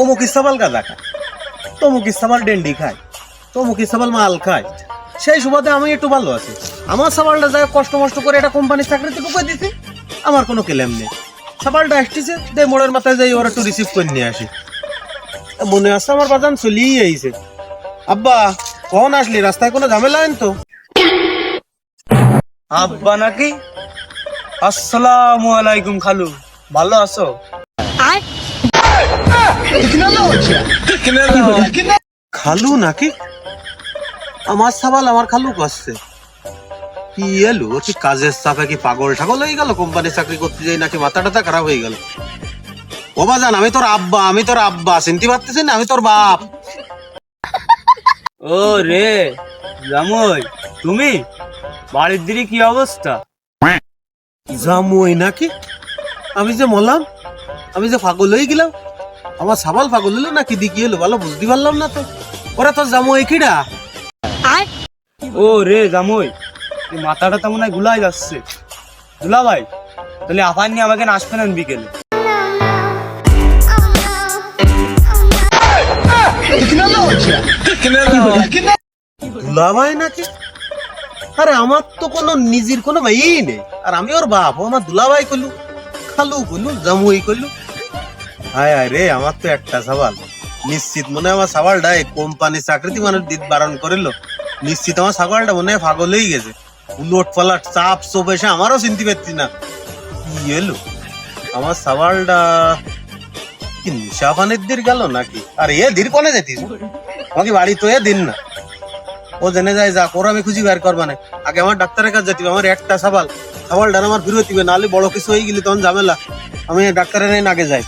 অমুক ইস্তাবাল গাঁজা খায়, তমুক ইস্তাবাল ডেন্ডি খায়, তমুক ইস্তাবাল মাল খায়। সেই সুবাদে আমি একটু ভালো আছি। আমার সাবালটা যায় কষ্ট মষ্ট করে একটা কোম্পানির চাকরিতে ঢুকে দিতে আমার কোনো কেলেম নেই। সাবালটা আসতেছে দে মোড়ের মাথায় যাই ওরা একটু রিসিভ করে নিয়ে আসি। মনে আছে আমার বাজান চলিয়ে আইছে। আব্বা, কখন আসলি? রাস্তায় কোনো ঝামেলা আইন তো? আব্বা নাকি? আসসালামু আলাইকুম খালু। ভালো আছো? খালু নাকি? আমার সাবাল আমার খালু করছে কি এলো কি কাজের চাপে কি পাগল ঠাগল হয়ে গেল? কোম্পানি চাকরি করতে যাই নাকি মাথা টাথা খারাপ হয়ে গেল? ও বাজান আমি তোর আব্বা আমি তোর আব্বা চিনতে পারতেছি না আমি তোর বাপ। ও রে জামই তুমি? বাড়ির দিকে কি অবস্থা? জামুই নাকি? আমি যে মলাম আমি যে পাগল হয়ে গেলাম আমার সাবাল পাগল হলো নাকি? দিকি এলো ভালো বুঝতে পারলাম না তো। ওরা তোর জামুই কিডা ও রে জামই মাথাটা তো মনে হয় গুলাই যাচ্ছে। দুলা ভাই তাহলে আপার নিয়ে আমাকে নাচবে না বিকেলে। নাকি? আরে আমার তো কোনো নিজের কোনো ভাই নেই। আর আমি ওর বাপ আমার দুলাভাই কইলু খালু কইলু জামুই কইলু হায় হায় রে, আমার তো একটা সওয়াল। নিশ্চিত মনে আমার সওয়ালটা এই কোম্পানি চাকরিতে মানুষ দিত বারণ করিল। নিশ্চিত আমার ছাগলটা মনে হয় পাগল হয়ে গেছে। উলট পালাট চাপ চোপ এসে আমারও চিনতে পারছি না। কি এলো আমার সাবালটা কি নিশা পানির দির গেল নাকি? আর এ ধীর কোনে যেতিস। আমাকে বাড়ি তো এ দিন না। ও জেনে যায় যা ওর আমি খুঁজি বের করবা না আগে আমার ডাক্তারের কাছে যেতে আমার একটা সাবাল সাবাল ডান আমার ফিরত দিবে, নাহলে বড় কিছু হয়ে গেলি তখন ঝামেলা। আমি ডাক্তারের আগে যাই।